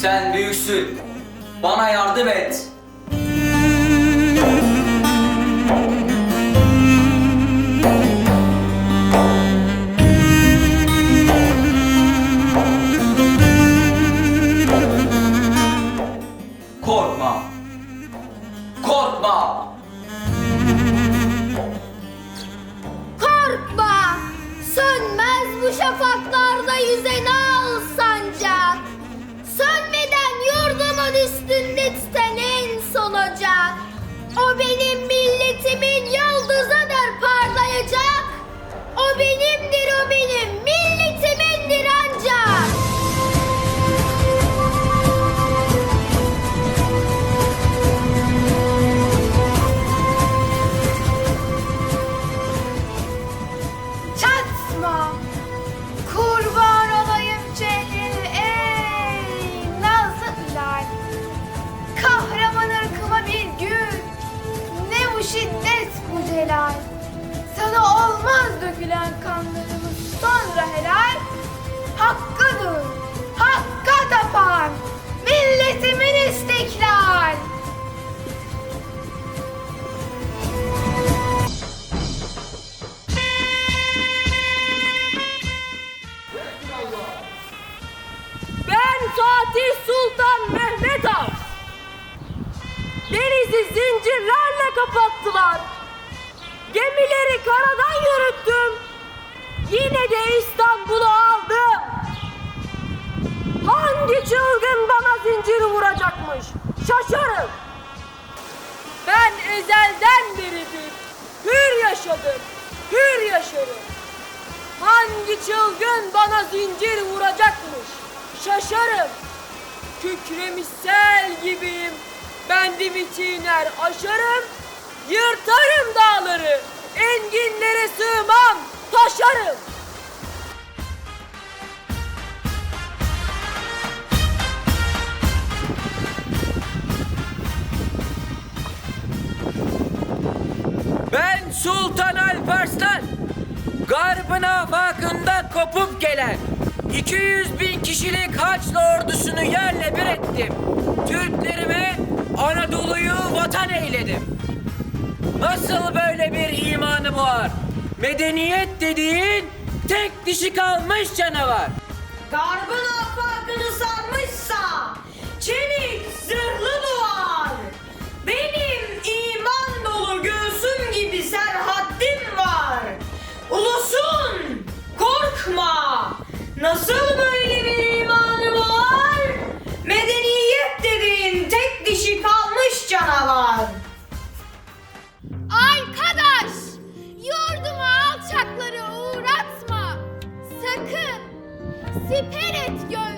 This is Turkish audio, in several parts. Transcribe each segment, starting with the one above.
Sen büyüksün. Bana yardım et. Korkma. Korkma. Korkma! Sönmez bu şafaklarda yüzeni al titen en son. O benim milletimin yıldızıdır parlayacak. O benimdir o benim Hakkıdır, hakka tapan, milletimin istiklal. Ben Fatih Sultan Mehmet Han. Denizi zincirlerle kapattılar. Gemileri karadan yürüttüm. Yine de İstanbul'u aldım. Zinciri vuracakmış? Şaşarım. Ben ezelden beridir hür yaşadım, hür yaşarım. Hangi çılgın bana zincir vuracakmış? Şaşarım. Kükremiş sel gibiyim. Bendimi çiğner aşarım. Yırtarım dağları. Enginlere sığmam. Taşarım. Sultan Alparslan. Garbın afakından kopup gelen 200 bin kişilik Haçlı ordusunu yerle bir ettim. Türklerime Anadolu'yu vatan eyledim. Nasıl böyle bir imanı var? Medeniyet dediğin tek dişi kalmış canavar. Garbın Nasıl böyle bir imanı var? Medeniyet dediğin tek dişi kalmış canavar. Arkadaş, yurduma alçakları uğratma. Sakın, siper et gövdeni.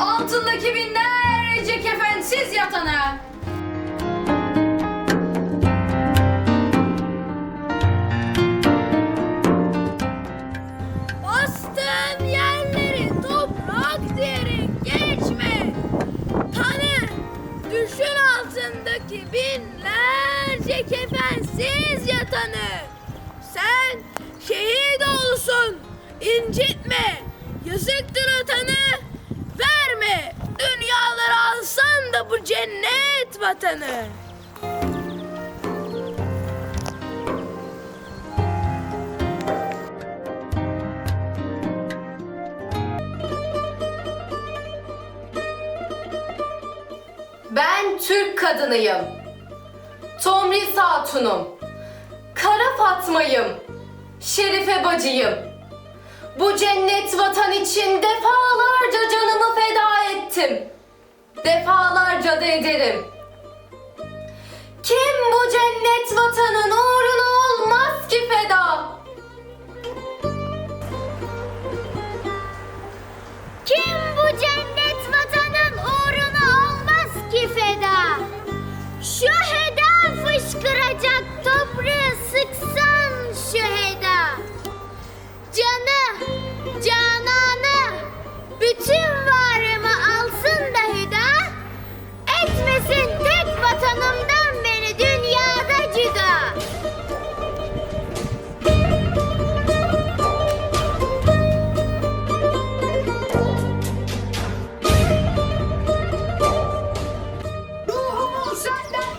Altındaki binlerce kefensiz yatanı. Bastığın yerleri toprak derin geçme. Tanı düşün altındaki binlerce kefensiz yatanı. Sen şehit olsun incitme. Yazıktır atanı verme. Dünyaları alsan da bu cennet vatanı. Ben Türk kadınıyım. Tomris Hatun'um. Kara Fatma'yım. Şerife bacıyım. Bu cennet vatan defalarca da ederim. Kim bu cennet vatanın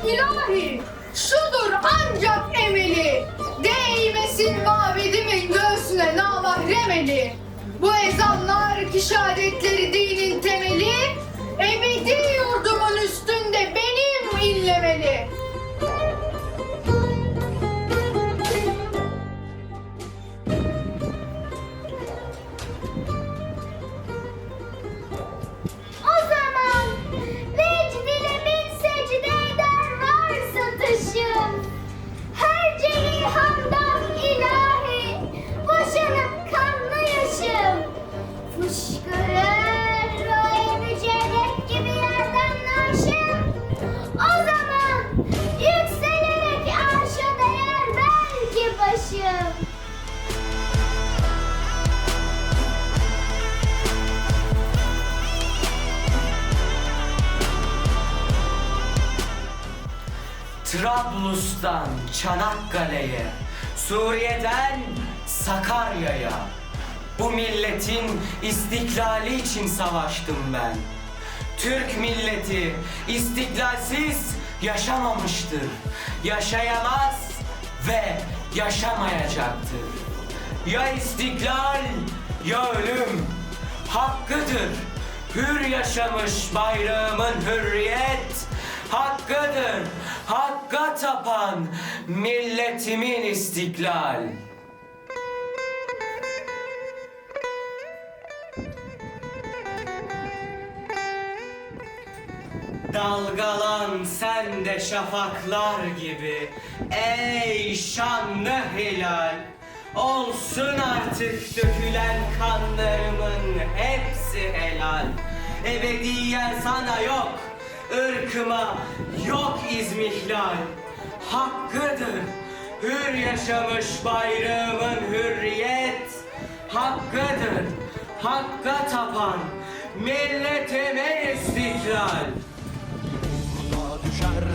ilahi, şudur ancak emeli. Değmesin mavidimin göğsüne namahrem eli. Bu ezanlar ki dinin temeli, ebedi yurdumun üstünde benim inlemeli. Trablus'tan Çanakkale'ye, Suriye'den Sakarya'ya bu milletin istiklali için savaştım ben. Türk milleti istiklalsiz yaşamamıştır. Yaşayamaz ve yaşamayacaktır. Ya istiklal ya ölüm hakkıdır. Hür yaşamış bayrağımın hürriyet hakkıdır. Hakka tapan milletimin istiklal. Dalgalan sen de şafaklar gibi ey şanlı hilal. Olsun artık dökülen kanlarımın hepsi helal. Ebediyen sana yok, ırkıma yok izmihlal. Hakkıdır hür yaşamış bayrağımın hürriyet. Hakkıdır hakka tapan milletimin istiklal düşersem hilal